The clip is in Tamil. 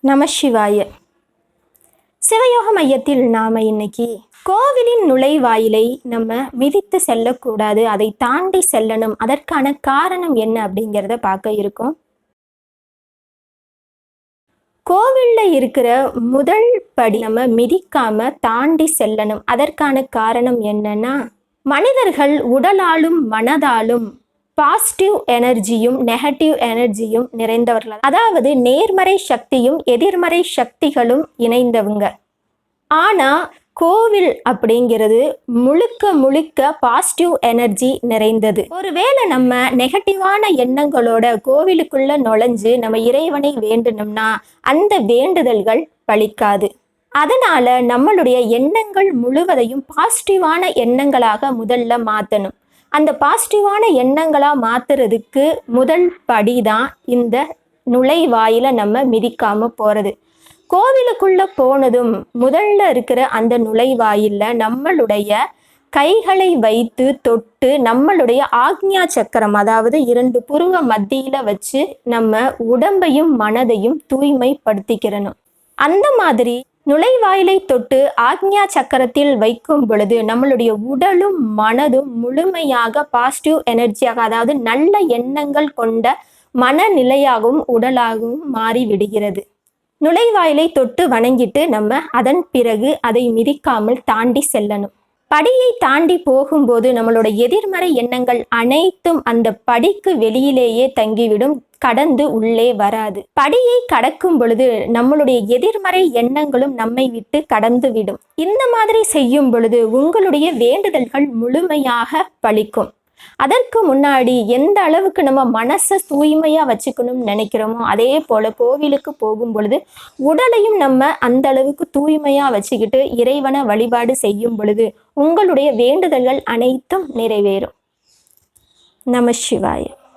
நம சிவாய. சிவயோக மையத்தில் நாம இன்னைக்கு கோவிலின் நுழைவாயிலை நம்ம மிதித்து செல்லக்கூடாது அதை தாண்டி செல்லணும். அதற்கான காரணம் என்ன அப்படிங்கிறத பார்க்க இருக்கோம். கோவில்ல இருக்கிற முதல் படி நம்ம மிதிக்காம தாண்டி செல்லணும். அதற்கான காரணம் என்னன்னா மனிதர்கள் உடலாலும் மனதாலும் பாசிட்டிவ் எனர்ஜியும் நெகட்டிவ் எனர்ஜியும் நிறைந்தவர்கள் அதாவது நேர்மறை சக்தியும் எதிர்மறை சக்திகளும் இணைந்தவங்க. ஆனா கோவில் அப்படிங்கிறது முழுக்க முழுக்க பாசிட்டிவ் எனர்ஜி நிறைந்தது. ஒருவேளை நம்ம நெகட்டிவான எண்ணங்களோட கோவிலுக்குள்ள நுழைஞ்சு நம்ம இறைவனை வேண்டணும்னா அந்த வேண்டுதல்கள் பலிக்காது அதனால நம்மளுடைய எண்ணங்கள் முழுவதையும் பாசிட்டிவான எண்ணங்களாக முதல்ல மாற்றணும் அந்த பாசிட்டிவான எண்ணங்களாக மாற்றுறதுக்கு முதல் படி தான் இந்த நுழைவாயில நம்ம மிதிக்காமல் போகிறது கோவிலுக்குள்ளே போனதும் முதல்ல இருக்கிற அந்த நுழைவாயில்ல நம்மளுடைய கைகளை வைத்து தொட்டு நம்மளுடைய ஆக்ஞா சக்கரம் அதாவது இரண்டு புருவ மத்தியில் வச்சு நம்ம உடம்பையும் மனதையும் தூய்மைப்படுத்திக்கிறணும். அந்த மாதிரி நுழைவாயிலை தொட்டு ஆக்ஞா சக்கரத்தில் வைக்கும் பொழுது நம்மளுடைய உடலும் மனதும் முழுமையாக பாசிட்டிவ் எனர்ஜியாக அதாவது நல்ல எண்ணங்கள் கொண்ட மனநிலையாகவும் உடலாகவும் மாறிவிடுகிறது. நுழைவாயிலை தொட்டு வணங்கிட்டு நம்ம அதன் பிறகு அதை மிதிக்காமல் தாண்டி செல்லணும். படியை தாண்டி போகும்போது நம்மளோட எதிர்மறை எண்ணங்கள் அனைத்தும் அந்த படிக்கு வெளியிலேயே தங்கிவிடும் கடந்து உள்ளே வராது. படியை கடக்கும் பொழுது நம்மளுடைய எதிர்மறை எண்ணங்களும் நம்மை விட்டு கடந்து விடும் இந்த மாதிரி செய்யும் பொழுது உங்களுடைய வேண்டுதல்கள் முழுமையாக பலிக்கும் அதற்கு முன்னாடி எந்த அளவுக்கு நம்ம மனசை தூய்மையா வச்சுக்கணும்னு நினைக்கிறோமோ அதே போல கோவிலுக்கு போகும் பொழுது உடலையும் நம்ம அந்த அளவுக்கு தூய்மையா வச்சுக்கிட்டு இறைவனை வழிபாடு செய்யும் பொழுது உங்களுடைய வேண்டுதல்கள் அனைத்தும் நிறைவேறும். நம சிவாயம்